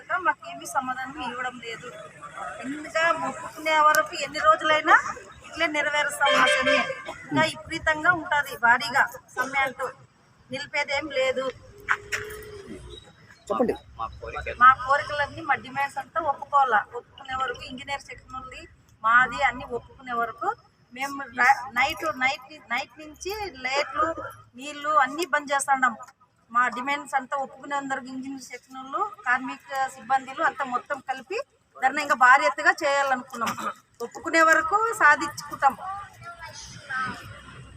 వేతనం ఇవ్వడం లేదు. ఇంకా మొక్కుకునే వరకు ఎన్ని రోజులైనా ఇట్లే నెరవేరుస్తాం మా సమ్మె ఇంకా విపరీతంగా ఉంటుంది భారీగా సమ్మె అంటూ నిలిపేదేం లేదు. చెప్పండి. మా కోరికలన్నీ మా డిమాండ్స్ అంతా ఒప్పుకోవాలా. ఒప్పుకునే వరకు ఇంజనీర్ సెక్షన్ ఉంది మాది అన్ని ఒప్పుకునే వరకు మేము నైట్ నైట్ నైట్ నుంచి లైట్లు నీళ్ళు అన్నీ బంద్ చేస్తున్నాం మా డిమాండ్స్ అంతా ఒప్పుకునే అందరికి ఇంజనీర్ సెక్షన్ వాళ్ళు కార్మిక సిబ్బందిలు అంతా మొత్తం కలిపి ధర్నా ఇంకా భారీ ఎత్తుగా చేయాలనుకున్నాం. ఒప్పుకునే వరకు సాధించుకుంటాం.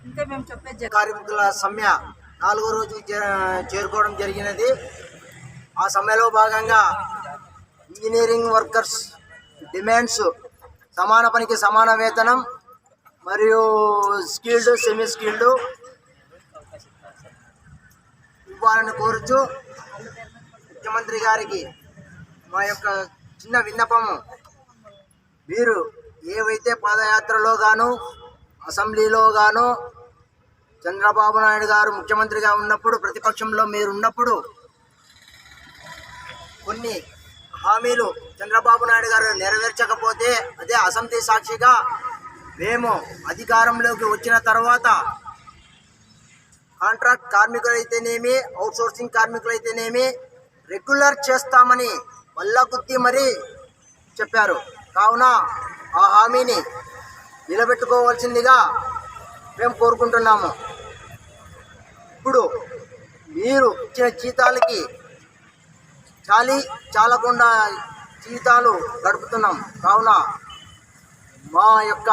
ఇంకా మేము చెప్పేది కార్మికుల సమ్మె నాలుగో రోజు చే- చేరుకోవడం జరిగినది. ఆ సమ్మెలో భాగంగా ఇంజనీరింగ్ వర్కర్స్ డిమాండ్స్ సమాన పనికి సమాన వేతనం మరియు స్కిల్డ్ సెమీ స్కిల్డ్ కావాలని కోరుచు ముఖ్యమంత్రి గారికి మా యొక్క చిన్న విన్నపము. మీరు ఏవైతే పాదయాత్రలో గాను అసెంబ్లీలో గాను చంద్రబాబు నాయుడు గారు ముఖ్యమంత్రిగా ఉన్నప్పుడు ప్రతిపక్షంలో మీరు ఉన్నప్పుడు కొన్ని హామీలు చంద్రబాబు నాయుడు గారు నెరవేర్చకపోతే అదే అసెంబ్లీ సాక్షిగా మేము అధికారంలోకి వచ్చిన తర్వాత కాంట్రాక్ట్ కార్మికులైతేనేమి అవుట్సోర్సింగ్ కార్మికులైతేనేమి రెగ్యులర్ చేస్తామని వల్ల మరీ చెప్పారు. కావున ఆ హామీని నిలబెట్టుకోవాల్సిందిగా మేము కోరుకుంటున్నాము. ఇప్పుడు మీరు ఇచ్చిన జీతాలకి చాలి చాలకుండా జీతాలు గడుపుతున్నాం. కావున మా యొక్క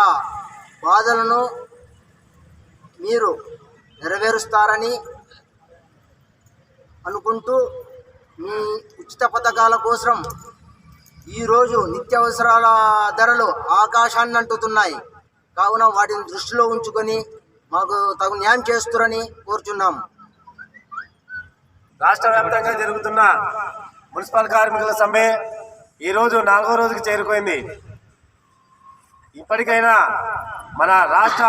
బాధలను మీరు నెరవేరుస్తారని అనుకుంటూ మీ ఉచిత పథకాల కోసం ఈరోజు నిత్యావసరాల ధరలు ఆకాశాన్ని అంటుతున్నాయి. కావున వాటిని దృష్టిలో ఉంచుకొని మాకు తగు న్యాయం చేస్తురని కోరుచున్నాం. రాష్ట్ర వ్యాప్తంగా జరుగుతున్న మున్సిపల్ కార్మికుల సమ్మె ఈరోజు నాలుగో రోజుకి చేరుకుంది. ఇప్పటికైనా మన రాష్ట్ర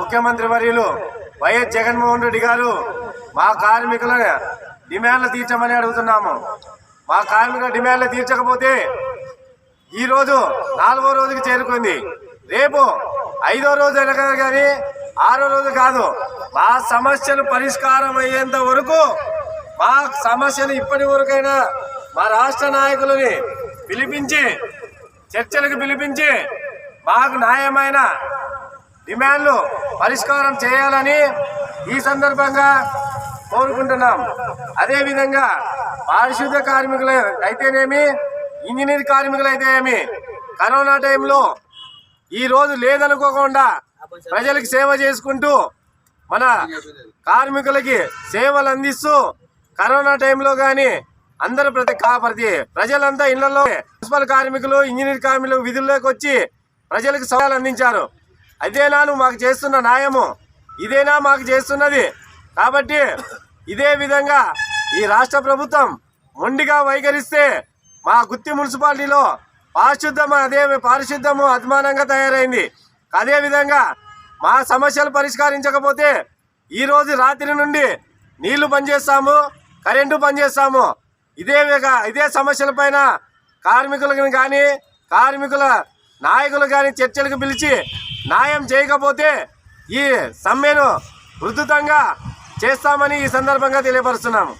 ముఖ్యమంత్రి వర్యులు వైఎస్ జగన్మోహన్ రెడ్డి గారు మా కార్మికుల డిమాండ్లు తీర్చమని అడుగుతున్నాము. మా కార్మికుల డిమాండ్లు తీర్చకపోతే ఈరోజు నాలుగో రోజుకి చేరుకుంది. రేపు ఐదో రోజు వెళ్ళగారు కానీ ఆరో రోజు కాదు మా సమస్యలు పరిష్కారం అయ్యేంత వరకు మా సమస్యలు ఇప్పటి వరకైనా మా రాష్ట్ర నాయకులని పిలిపించి చర్చలకు పిలిపించి మాకు న్యాయమైన డిమాండ్లు పరిష్కారం చేయాలని ఈ సందర్భంగా కోరుకుంటున్నాం. అదేవిధంగా పారిశుద్ధ కార్మికులు అయితేనేమి? ఇంజనీర్ కార్మికులు అయితేనేమి కరోనా టైంలో ఈ రోజు లేదనుకోకుండా ప్రజలకు సేవ చేసుకుంటూ మన కార్మికులకి సేవలు అందిస్తూ కరోనా టైంలో కానీ అందరూ ప్రతి ప్రతి ప్రజలంతా ఇళ్ళలో మున్సిపల్ కార్మికులు ఇంజనీర్ కార్మికులు విధుల్లోకి వచ్చి ప్రజలకు సవాలు అందించారు. అదేనా నువ్వు మాకు చేస్తున్న న్యాయము? ఇదేనా మాకు చేస్తున్నది? కాబట్టి ఇదే విధంగా ఈ రాష్ట్ర ప్రభుత్వం మొండిగా వైఖరిస్తే మా గుత్తి మున్సిపాలిటీలో పారిశుద్ధం అదే పారిశుద్ధము అధ్మానంగా తయారైంది. అదేవిధంగా మా సమస్యలు పరిష్కరించకపోతే ఈరోజు రాత్రి నుండి నీళ్ళు పనిచేస్తాము కరెంటు పనిచేస్తాము. ఇదే విధంగా ఇదే సమస్యలపైన కార్మికులను కానీ కార్మికుల నాయకులు కానీ చర్చలకు పిలిచి న్యాయం చేయకపోతే ఈ సమ్మెను ఉధృతంగా చేస్తామని ఈ సందర్భంగా తెలియపరుస్తున్నాము.